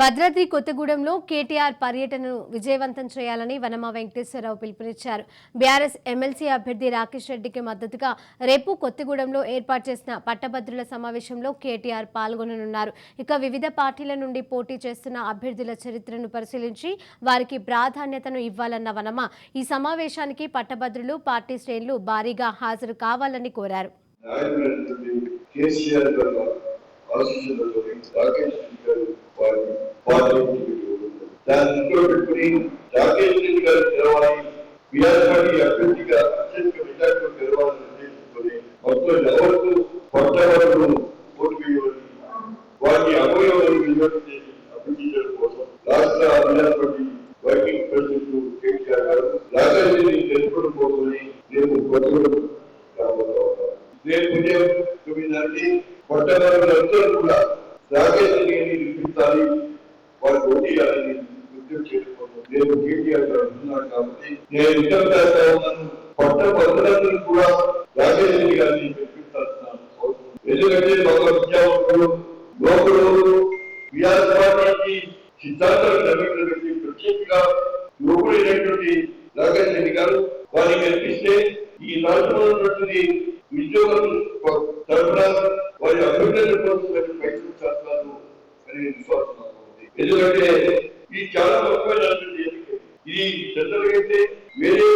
భద్రాద్రి కొత్తగూడెంలో కేటీఆర్ పర్యటనను విజయవంతం చేయాలని వనమ వెంకటేశ్వరరావు పిలుపునిచ్చారు. బీఆర్ఎస్ ఎమ్మెల్సీ అభ్యర్థి రాకేష్ రెడ్డికి మద్దతుగా రేపు కొత్తగూడెంలో ఏర్పాటు చేసిన పట్టభద్రుల సమావేశంలో కేటీఆర్ పాల్గొననున్నారు. ఇక వివిధ పార్టీల నుండి పోటీ చేస్తున్న అభ్యర్థుల చరిత్రను పరిశీలించి వారికి ప్రాధాన్యతను ఇవ్వాలన్న వనమ ఈ సమావేశానికి పట్టభద్రులు పార్టీ శ్రేణులు భారీగా హాజరు కావాలని కోరారు. కేసీఆర్ రాకేష్ రెడ్డి దాన్ని దృష్టిలో పెట్టుకుని రాకేష్ రెడ్డి గారు తెరవాలి బీఆర్ పార్టీ అభ్యర్థిగా అత్యధిక మెజార్టీలో తెరవాలని నిర్ణయించుకొని మొత్తం ఎవరికి కొత్తవాళ్ళు ఓటు వేయవని వారిని అభివృద్ధి కోసం రాష్ట్ర BR party working president KCR గారు కోసమని నేను కొత్తగూడెం కూడా రాకేష్ రెడ్డిని వారు పోటీ చేయాలని విజ్ఞప్తి చేసుకోవడం నేను కేటీఆర్ గారు అంటున్నాను కాబట్టి నేను విజ్ఞప్తి చేస్తా ఉన్నాను. పట్ట పట్టణాలను కూడా రాకేష్ గారిని గెలిపించాల్సిన అవసరం ఎందుకంటే ఒక విద్యావంతుడు యువకుడు బీఆర్ పార్టీకి సిద్ధాంతాలు నమ్మినటువంటి ప్రత్యేకంగా యువకుడైనటువంటి రాకేష్ రెడ్డి గారు వారికి కనిపిస్తే ఈ రాష్ట్రంలో ఉన్నటువంటి ఉద్యోగులు తరఫున వారి అభివృద్ధి కోసం వారి ప్రయత్నం చేస్తారు అని విశ్వాసం ఎందుకంటే ఇది చాలా గొప్ప ఇది జనరల్ అయితే వేరే